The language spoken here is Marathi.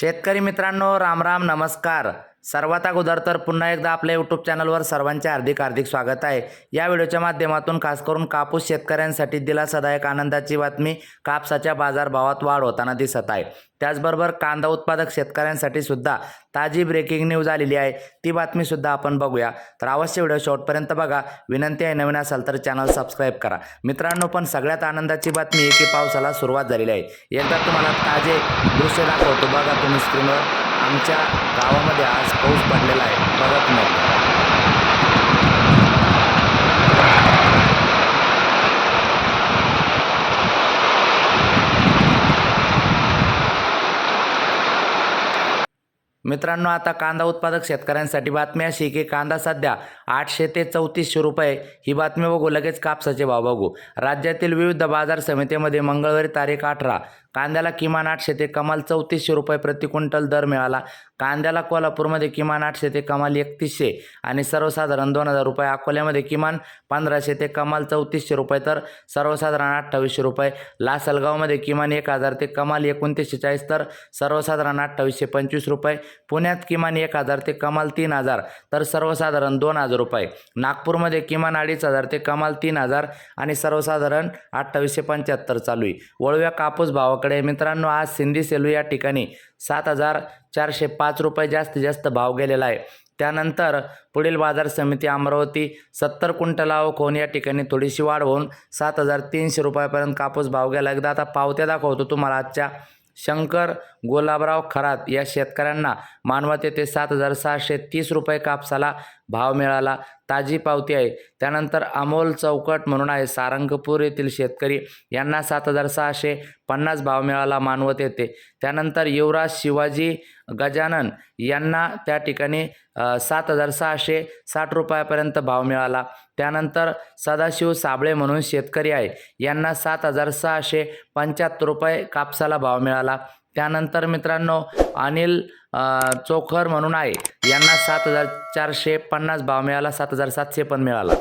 शेतकरी मित्रांनो राम राम नमस्कार. सर्वात अगोदर तर पुन्हा एकदा आपल्या यूट्यूब चॅनलवर सर्वांचे हार्दिक हार्दिक स्वागत आहे. या व्हिडिओच्या माध्यमातून खास करून कापूस शेतकऱ्यांसाठी दिला सदायक आनंदाची बातमी कापसाच्या बाजारभावात वाढ होताना दिसत आहे. त्याचबरोबर कांदा उत्पादक शेतकऱ्यांसाठी सुद्धा ताजी ब्रेकिंग न्यूज आलेली आहे. ती बातमी सुद्धा आपण बघूया. तर अवश्य व्हिडिओ शॉर्टपर्यंत बघा. विनंती आहे नवीन असाल तर चॅनल सबस्क्राईब करा. मित्रांनो पण सगळ्यात आनंदाची बातमी की पावसाला सुरुवात झालेली आहे. एकदा तुम्हाला ताजे दृश्य दाखवतो. बघा तुम्ही स्क्रीनवर आमच्या गावामध्ये आज पाऊस पडलेला आहे. बघत नाही मित्रांनो आता कांदा उत्पादक शेतकऱ्यांसाठी बातमी अशी की कांदा सध्या आठशे ते चौतीसशे रुपये ही बातमी बघू. लगेच कापसाचे भाव बघू. राज्यातील विविध बाजार समितीमध्ये मंगळवारी तारीख अठरा. कांद्याला किमान आठशे ते कमाल चौतीसशे रुपये प्रति क्विंटल दर मिळाला. कांद्याला कोल्हापूरमध्ये किमान आठशे ते कमाल एकतीसशे आणि सर्वसाधारण दोन हजार रुपये अकोल्यामध्ये किमान पंधराशे ते कमाल चौतीसशे रुपये तर सर्वसाधारण अठ्ठावीसशे रुपये. लासलगावमध्ये किमान एक हजार ते कमाल एकोणतीसशे चाळीस तर सर्वसाधारण अठ्ठावीसशे पंचवीस रुपये. पुण्यात किमान एक हजार ते कमाल तीन हजार तर सर्वसाधारण दोन हजार रुपये. नागपूरमध्ये किमान अडीच हजार ते कमाल तीन हजार आणि सर्वसाधारण अठ्ठावीसशे पंच्याहत्तर चालू आहे. वळव्या कापूस भावाकडे मित्रांनो आज सिंधी सेलू या ठिकाणी सात हजार चारशे पाच रुपये जास्तीत जास्त भाव गेलेला आहे. त्यानंतर पुढील बाजार समिती अमरावती सत्तर क्विंटल कोण या ठिकाणी थोडीशी वाढ होऊन सात हजार तीनशे रुपयापर्यंत कापूस भाव गेला. एकदा आता पावत्या दाखवतो तुम्हाला आजच्या. शंकर गुलाबराव खरात या शेतकऱ्यांना मानवत येथे सात हजार सहाशे तीस रुपये कापसाला भाव मिळाला. ताजी पावती आहे. त्यानंतर अमोल चौकट म्हणून आहे. सारंगपूर येथील शेतकरी यांना सात हजार सहाशे पन्नास भाव मिळाला मानवत येते त्यानंतर युवराज शिवाजी गजानन यांना त्या ठिकाणी सात हजार सहाशे साठ रुपयापर्यंत भाव मिळाला. त्यानंतर सदाशिव साबळे म्हणून शेतकरी आहे. यांना सात हजार सहाशे पंच्याहत्तर रुपये कापसाला भाव मिळाला. त्यानंतर मित्रांनो अनिल चोखर म्हणून आहे. यांना सात हजार चारशे पन्नास भाव मिळाला सात हजार सातशे पण मिळाला.